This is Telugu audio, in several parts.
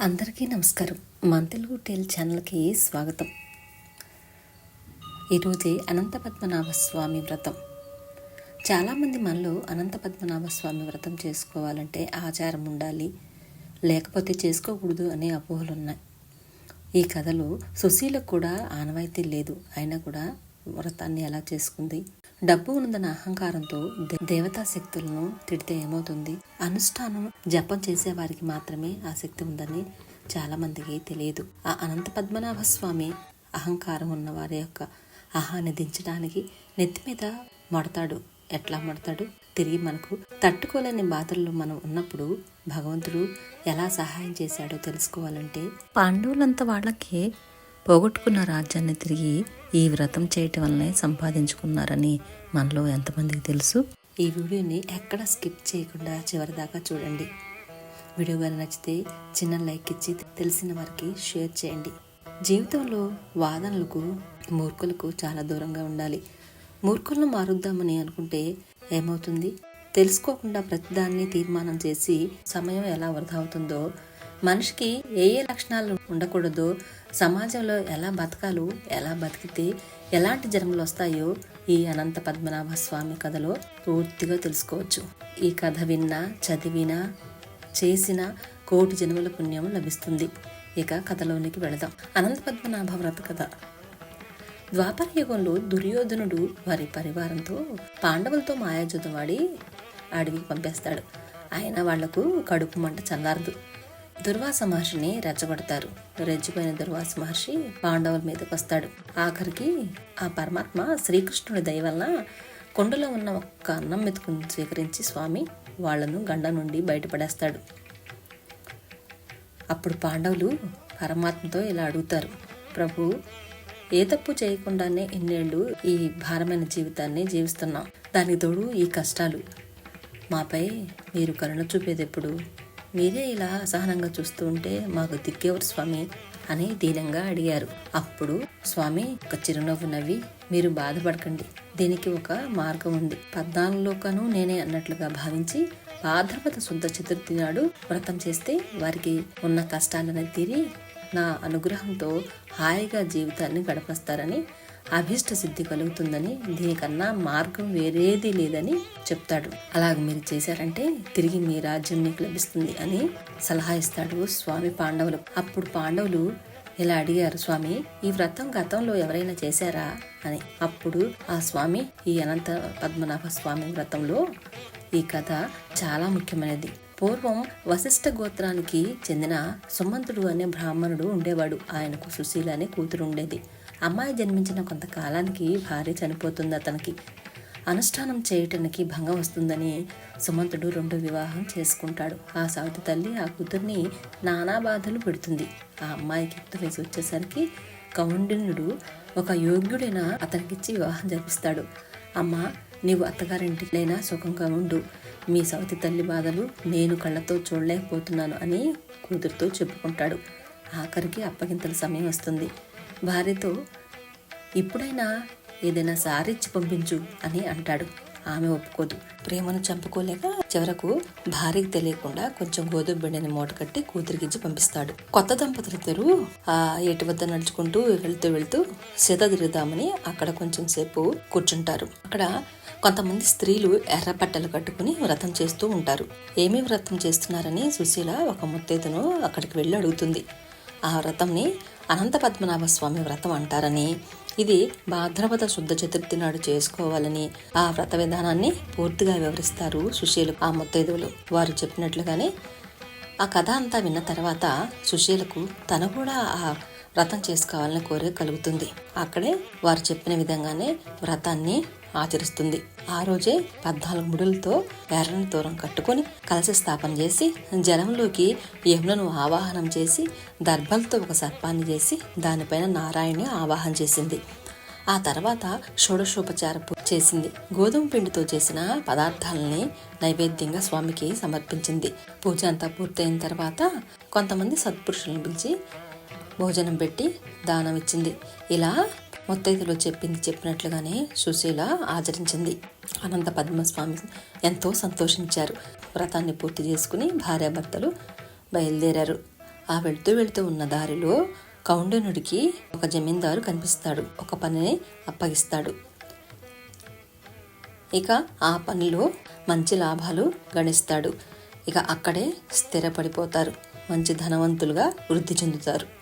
అందరికీ నమస్కారం. మన తెలుగు టేల్ ఛానల్కి స్వాగతం. ఈరోజే అనంత పద్మనాభ స్వామి వ్రతం. చాలామంది మనలో అనంత పద్మనాభ స్వామి వ్రతం చేసుకోవాలంటే ఆచారం ఉండాలి లేకపోతే చేసుకోకూడదు అనే అపోహలు ఉన్నాయి ఈ కథలో సుశీలకు కూడా ఆనవాయితీ లేదు. అయినా కూడా వ్రతాన్ని ఎలా చేసుకుంది? డబ్బు ఉన్నదన్న అహంకారంతో దే- దేవతా శక్తులను తిడితే ఏమవుతుంది? అనుష్ఠానం జపం చేసే వారికి మాత్రమే ఆ శక్తి ఉందని చాలా మందికి తెలియదు. ఆ అనంత పద్మనాభ స్వామి అహంకారం ఉన్న వారి యొక్క ఆహాన్ని దించడానికి నెత్తి మీద మడతాడు. ఎట్లా మడతాడు? తిరిగి మనకు తట్టుకోలేని బాధల్లో మనం ఉన్నప్పుడు భగవంతుడు ఎలా సహాయం చేశాడో తెలుసుకోవాలంటే పాండవులంతా వాళ్ళకి పోగొట్టుకున్న రాజ్యాన్ని తిరిగి ఈ వ్రతం చేయటం వల్లనే సంపాదించుకున్నారని మనలో ఎంతమందికి తెలుసు? ఈ వీడియోని ఎక్కడ స్కిప్ చేయకుండా చివరి దాకా చూడండి. వీడియో కానీ నచ్చితే చిన్న లైక్ ఇచ్చి తెలిసిన వారికి షేర్ చేయండి. జీవితంలో వాదనలకు మూర్ఖులకు చాలా దూరంగా ఉండాలి. మూర్ఖులను మారుద్దామని అనుకుంటే ఏమవుతుంది? తెలుసుకోకుండా ప్రతిదాన్ని తీర్మానం చేసి సమయం ఎలా వృధా అవుతుందో మనిషికి ఏ ఏ లక్షణాలు ఉండకూడదో సమాజంలో ఎలా బతకాలో ఎలా బతికితే ఎలాంటి జన్మలు వస్తాయో ఈ అనంత పద్మనాభ స్వామి కథలో పూర్తిగా తెలుసుకోవచ్చు. ఈ కథ విన్నా చదివినా చేసిన కోటి జన్మల పుణ్యం లభిస్తుంది. ఇక కథలోనికి వెళదాం. అనంత పద్మనాభ వ్రత కథ. ద్వాపర యుగంలో దుర్యోధనుడు వారి పరివారంతో పాండవులతో మాయాజుతవాడి అడవికి పంపేస్తాడు. ఆయన వాళ్ళకు కడుపు మంట చల్లారదు. దుర్వాస మహర్షిని రెచ్చగొడతారు. రెచ్చిపోయిన దుర్వాస మహర్షి పాండవుల మీదకి వస్తాడు. ఆఖరికి ఆ పరమాత్మ శ్రీకృష్ణుడి దయ వల్ల కొండలో ఉన్న ఒక్క అన్నం మెతుకుని స్వీకరించి స్వామి వాళ్ళను గండ నుండి బయటపడేస్తాడు. అప్పుడు పాండవులు పరమాత్మతో ఇలా అడుగుతారు. ప్రభు ఏ తప్పు చేయకుండానే ఇన్నేళ్ళు ఈ భారమైన జీవితాన్ని జీవిస్తున్నాం. దానికి తోడు ఈ కష్టాలు. మాపై మీరు కరుణ చూపేది ఎప్పుడు? మీరే ఇలా అసహనంగా చూస్తూ ఉంటే మాకు దిక్కేవరు స్వామి అని దీనంగా అడిగారు. అప్పుడు స్వామి ఒక చిరునవ్వు నవ్వి మీరు బాధపడకండి. దీనికి ఒక మార్గం ఉంది. పద్నాలుగులోకను నేనే అన్నట్లుగా భావించి భాద్రపద శుద్ధ చతుర్థి నాడు వ్రతం చేస్తే వారికి ఉన్న కష్టాలను తీరి నా అనుగ్రహంతో హాయిగా జీవితాన్ని గడపస్తారని అభిష్ట సిద్ధి కలుగుతుందని దీనికన్నా మార్గం వేరేది లేదని చెప్తాడు. అలాగ మీరు చేశారంటే తిరిగి మీ రాజ్యం మీకు లభిస్తుంది అని సలహా ఇస్తాడు స్వామి పాండవులు. అప్పుడు పాండవులు ఇలా అడిగారు స్వామి ఈ వ్రతం గతంలో ఎవరైనా చేశారా? అని. అప్పుడు ఆ స్వామి ఈ అనంత పద్మనాభ స్వామి వ్రతంలో ఈ కథ చాలా ముఖ్యమైనది. పూర్వం వశిష్ఠ గోత్రానికి చెందిన సుమంతుడు అనే బ్రాహ్మణుడు ఉండేవాడు. ఆయనకు సుశీల అనే కూతురు ఉండేది. అమ్మాయి జన్మించిన కొంతకాలానికి భార్య చనిపోతుంది అతనికి. అనుష్ఠానం చేయటానికి భంగం వస్తుందని సుమంతుడు రెండు వివాహం చేసుకుంటాడు. ఆ సావితి తల్లి ఆ కూతుర్ని నానా బాధలు పెడుతుంది. ఆ అమ్మాయికి యుక్త వయసు వచ్చేసరికి కౌండిన్యుడు ఒక యోగ్యుడైన అతనికిచ్చి వివాహం జరిపిస్తాడు. అమ్మ నీవు అత్తగారింటికైనా సుఖంగా ఉండు. మీ సవతి తల్లి బాధలు నేను కళ్ళతో చూడలేకపోతున్నాను అని కూతురుతో చెప్పుకుంటాడు. ఆఖరికి అప్పగింతల సమయం వస్తుంది. భార్యతో ఇప్పుడైనా ఏదైనా సారిచ్చి పంపించు అని అంటాడు. ఆమె ఒప్పుకోదు. ప్రేమను చంపుకోలేక చివరకు భార్యకి తెలియకుండా కొంచెం గోధుమ పిండిని మూట కట్టి కూతురికిచ్చి పంపిస్తాడు. కొత్త దంపతులిద్దరూ ఆ ఏటి వద్ద నడుచుకుంటూ వెళ్తూ వెళ్తూ సీత తిరుగుదామని అక్కడ కొంచెం సేపు కూర్చుంటారు. అక్కడ కొంతమంది స్త్రీలు ఎర్ర బట్టలు కట్టుకుని వ్రతం చేస్తూ ఉంటారు. ఏమీ వ్రతం చేస్తున్నారని సుశీల ఒక ముత్తైదును అక్కడికి వెళ్ళి అడుగుతుంది. ఆ వ్రతంని అనంత పద్మనాభ స్వామి వ్రతం అంటారని. ఇది భాద్రపద శుద్ధ చతుర్థి నాడు చేసుకోవాలని ఆ వ్రత విధానాన్ని పూర్తిగా వివరిస్తారు సుశీలు ఆ ముత్తైదువులు. వారు చెప్పినట్లుగానే ఆ కథ అంతా విన్న తర్వాత సుశీలకు తను కూడా ఆ వ్రతం చేసుకోవాలని కోరిక కలుగుతుంది. అక్కడే వారు చెప్పిన విధంగానే వ్రతాన్ని ఆచరిస్తుంది. ఆ రోజే పద్నాలుగు ముడులతో ఎర్రని తోరం కట్టుకొని కలసి స్థాపన చేసి జలంలోకి యమునను ఆవాహనం చేసి దర్భలతో ఒక సర్పాన్ని చేసి దానిపైన నారాయణని ఆవాహన చేసింది. ఆ తర్వాత షోడశోపచార చేసింది. గోధుమ పిండితో చేసిన పదార్థాలని నైవేద్యంగా స్వామికి సమర్పించింది. పూజ అంతా పూర్తయిన తర్వాత కొంతమంది సత్పురుషులను పిలిచి భోజనం పెట్టి దానం ఇచ్చింది. ఇలా మొత్తైదులో చెప్పింది చెప్పినట్లుగానే సుశీల ఆచరించింది అనంత పద్మస్వామి ఎంతో సంతోషించారు. వ్రతాన్ని పూర్తి చేసుకుని భార్యాభర్తలు బయలుదేరారు. ఆ వెళ్తూ వెళ్తూ ఉన్న దారిలో కౌండనుడికి ఒక జమీందారు కనిపిస్తాడు. ఒక పనిని అప్పగిస్తాడు. ఇక ఆ పనిలో మంచి లాభాలు గణిస్తాడు. ఇక అక్కడే స్థిరపడిపోతారు. మంచి ధనవంతులుగా వృద్ధి చెందుతారు.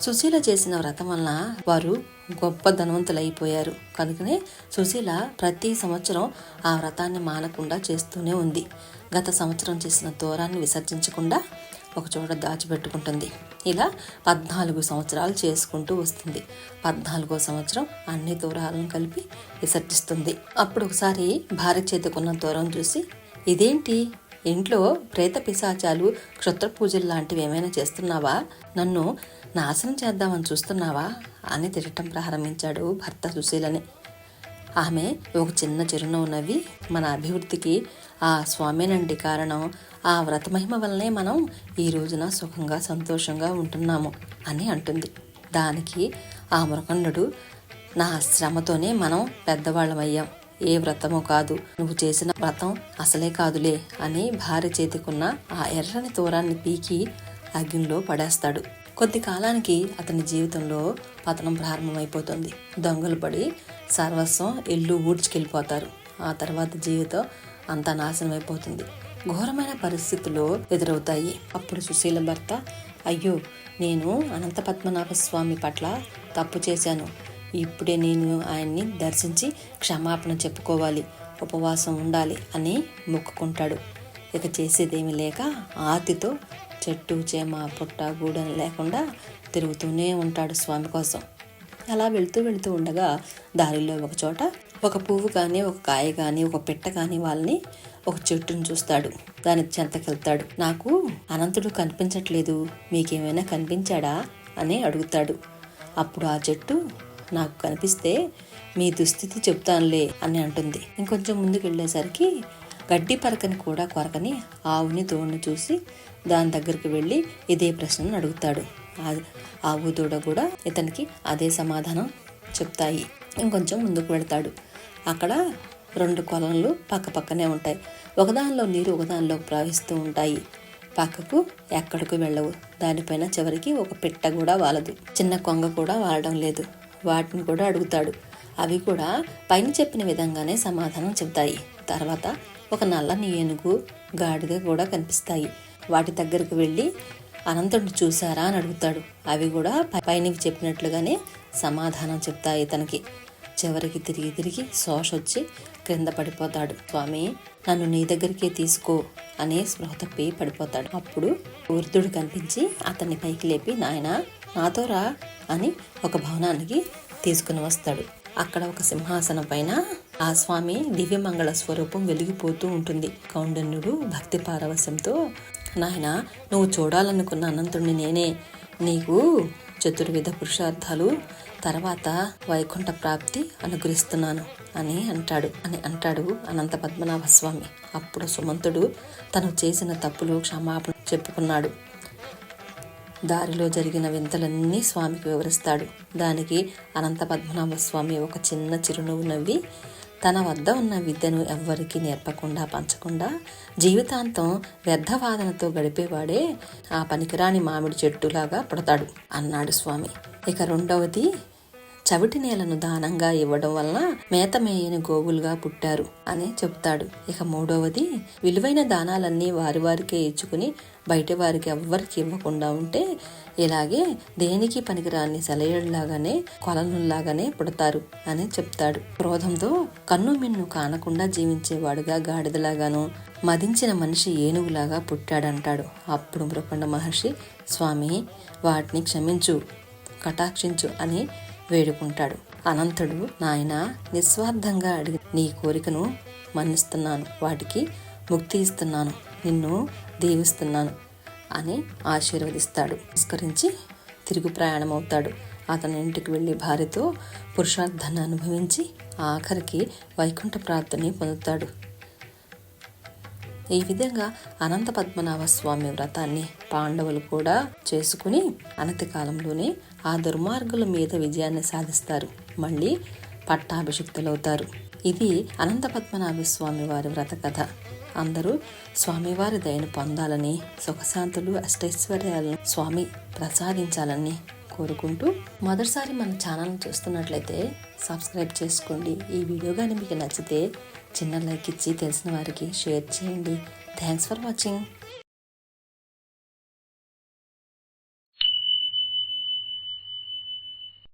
సుశీల చేసిన వ్రతం వలన వారు గొప్ప ధనవంతులైపోయారు. కనుకనే సుశీల ప్రతి సంవత్సరం ఆ వ్రతాన్ని మానకుండా చేస్తూనే ఉంది. గత సంవత్సరం చేసిన దూరాన్ని విసర్జించకుండా ఒకచోట దాచిపెట్టుకుంటుంది. ఇలా పద్నాలుగు సంవత్సరాలు చేసుకుంటూ వస్తుంది. పద్నాలుగో సంవత్సరం అన్ని దూరాలను కలిపి విసర్జిస్తుంది. అప్పుడు ఒకసారి భార్య చేతుకున్న దూరం చూసి ఇదేంటి? ఇంట్లో ప్రేత పిశాచాలు క్షుత్ర పూజలు లాంటివి ఏమైనా చేస్తున్నావా? నన్ను నాశనం చేద్దామని చూస్తున్నావా? అని తిరగటం ప్రారంభించాడు భర్త సుశీలని. ఆమె ఒక చిన్న చిరునవ్వు నవ్వి మన అభివృద్ధికి ఆ స్వామేనండి కారణం. ఆ వ్రతమహిమ వల్లనే మనం ఈ రోజున సుఖంగా సంతోషంగా ఉంటున్నాము అని అంటుంది. దానికి ఆ మృకండు నా శ్రమతోనే మనం పెద్దవాళ్ళమయ్యాం. ఏ వ్రతమో కాదు. నువ్వు చేసిన వ్రతం అసలే కాదులే అని భార్య చేతికున్న ఆ ఎర్రని తోరాన్ని పీకి అగ్నిలో పడేస్తాడు. కొద్ది కాలానికి అతని జీవితంలో పతనం ప్రారంభమైపోతుంది. దొంగలు పడి సర్వస్వం ఇల్లు ఊడ్చుకెళ్ళిపోతారు. ఆ తర్వాత జీవితం అంతా నాశనం అయిపోతుంది ఘోరమైన పరిస్థితులు ఎదురవుతాయి. అప్పుడు సుశీల భర్త అయ్యో నేను అనంత పద్మనాభ స్వామి పట్ల తప్పు చేశాను. ఇప్పుడే నేను ఆయన్ని దర్శించి క్షమాపణ చెప్పుకోవాలి ఉపవాసం ఉండాలి అని మొక్కుకుంటాడు. ఇక చేసేదేమి లేక ఆతితో చెట్టు చేమ పుట్ట గూడెం లేకుండా తిరుగుతూనే ఉంటాడు స్వామి కోసం. అలా వెళుతూ వెళుతూ ఉండగా దారిలో ఒక చోట ఒక పువ్వు కానీ ఒక కాయ కానీ ఒక పిట్ట కానీ వాళ్ళని ఒక చెట్టును చూస్తాడు. దాని చెంతకెళ్తాడు. నాకు అనంతుడు కనిపించట్లేదు. మీకేమైనా కనిపించాడా? అని అడుగుతాడు. అప్పుడు ఆ చెట్టు నాకు కనిపిస్తే మీ దుస్థితి చెప్తానులే అని అంటుంది. ఇంకొంచెం ముందుకు వెళ్ళేసరికి గడ్డి పరకని కూడా కొరకని ఆవుని తోడుని చూసి దాని దగ్గరికి వెళ్ళి ఇదే ప్రశ్నను అడుగుతాడు. ఆవు దూడ కూడా ఇతనికి అదే సమాధానం చెప్తాయి. ఇంకొంచెం ముందుకు వెళ్తాడు. అక్కడ రెండు కొలంలు పక్క పక్కనే ఉంటాయి. ఒకదానిలో నీరు ఒకదానిలో ప్రవహిస్తూ ఉంటాయి. పక్కకు ఎక్కడికి వెళ్ళవు. దానిపైన చివరికి ఒక పిట్ట కూడా వాలదు. చిన్న కొంగ కూడా వాలడం లేదు. వాటిని కూడా అడుగుతాడు. అవి కూడా పైన చెప్పిన విధంగానే సమాధానం చెబుతాయి. తర్వాత ఒక నల్లని ఏనుగు గాడిద కూడా కనిపిస్తాయి. వాటి దగ్గరకు వెళ్ళి అనంతుడిని చూసారా అని అడుగుతాడు. అవి కూడా పైనకి చెప్పినట్లుగానే సమాధానం చెప్తాయి తనకి. చివరికి తిరిగి తిరిగి శోష వచ్చి క్రింద పడిపోతాడు. స్వామి నన్ను నీ దగ్గరికే తీసుకో అనే స్పృహ తప్పి పడిపోతాడు. అప్పుడు వృద్ధుడు కనిపించి అతన్ని పైకి లేపి నాయన నాతో రా అని ఒక భవనానికి తీసుకుని వస్తాడు. అక్కడ ఒక సింహాసనం పైన ఆ స్వామి దివ్యమంగళ స్వరూపం వెలిగిపోతూ ఉంటుంది. కౌండన్యుడు భక్తి పారవశ్యంతో నాయన నువ్వు చూడాలనుకున్న అనంతుడిని నేనే. నీకు చతుర్విధ పురుషార్థాలు తర్వాత వైకుంఠ ప్రాప్తి అనుగ్రహిస్తున్నాను అని అంటాడు. అని అంటాడు అనంత పద్మనాభ స్వామి. అప్పుడు సుమంతుడు తను చేసిన తప్పులు క్షమాపణ చెప్పుకున్నాడు. దారిలో జరిగిన వింతలన్నీ స్వామికి వివరిస్తాడు. దానికి అనంత పద్మనాభ స్వామి ఒక చిన్న చిరునవ్వు నవ్వి తన వద్ద ఉన్న విద్యను ఎవ్వరికీ నేర్పకుండా పంచకుండా జీవితాంతం వ్యర్థవాదనతో గడిపేవాడే ఆ పనికిరాని మామిడి చెట్టులాగా పుడతాడు అన్నాడు స్వామి. ఇక రెండవది చవిటి నేలను దానంగా ఇవ్వడం వలన మేత మేయని గోవులుగా పుట్టారు అని చెప్తాడు. ఇక మూడవది విలువైన దానాలన్నీ వారి వారికే ఇచ్చుకుని బయట వారికి ఎవ్వరికి ఇవ్వకుండా ఉంటే ఇలాగే దేనికి పనికిరాని సెలయేళ్ళాగానే కొలనుల్లాగానే పుడతారు అని చెప్తాడు. క్రోధంతో కన్ను మిన్ను కానకుండా జీవించేవాడుగా గాడిదలాగాను మదించిన మనిషి ఏనుగులాగా పుట్టాడంటాడు. అప్పుడు మృకండ మహర్షి స్వామి వాటిని క్షమించు కటాక్షించు అని వేడుకుంటాడు. అనంతుడు నాయన నిస్వార్థంగా అడిగి నీ కోరికను మన్నిస్తున్నాను. వాటికి ముక్తి ఇస్తున్నాను. నిన్ను దీవిస్తున్నాను. అని ఆశీర్వదిస్తాడు. నమస్కరించి తిరుగు ప్రయాణం అవుతాడు అతని ఇంటికి వెళ్ళి భార్యతో పురుషార్థాన్ని అనుభవించి ఆఖరికి వైకుంఠ ప్రార్థని పొందుతాడు. ఈ విధంగా అనంత పద్మనాభ స్వామి వ్రతాన్ని పాండవులు కూడా చేసుకుని అనతి కాలంలోనే ఆ దుర్మార్గుల మీద విజయాన్ని సాధిస్తారు. మళ్ళీ పట్టాభిషిక్తులవుతారు. ఇది అనంత పద్మనాభ స్వామి వారి వ్రత కథ అందరూ స్వామివారి దయను పొందాలని సుఖశాంతులు అష్టైశ్వర్యాలను స్వామి ప్రసాదించాలని కోరుకుంటూ మొదటిసారి మన ఛానల్ చూస్తున్నట్లయితే సబ్స్క్రైబ్ చేసుకోండి. ఈ వీడియో కానీ మీకు నచ్చితే చిన్న లైక్ ఇచ్చి తెలిసిన వారికి షేర్ చేయండి. Thanks for watching.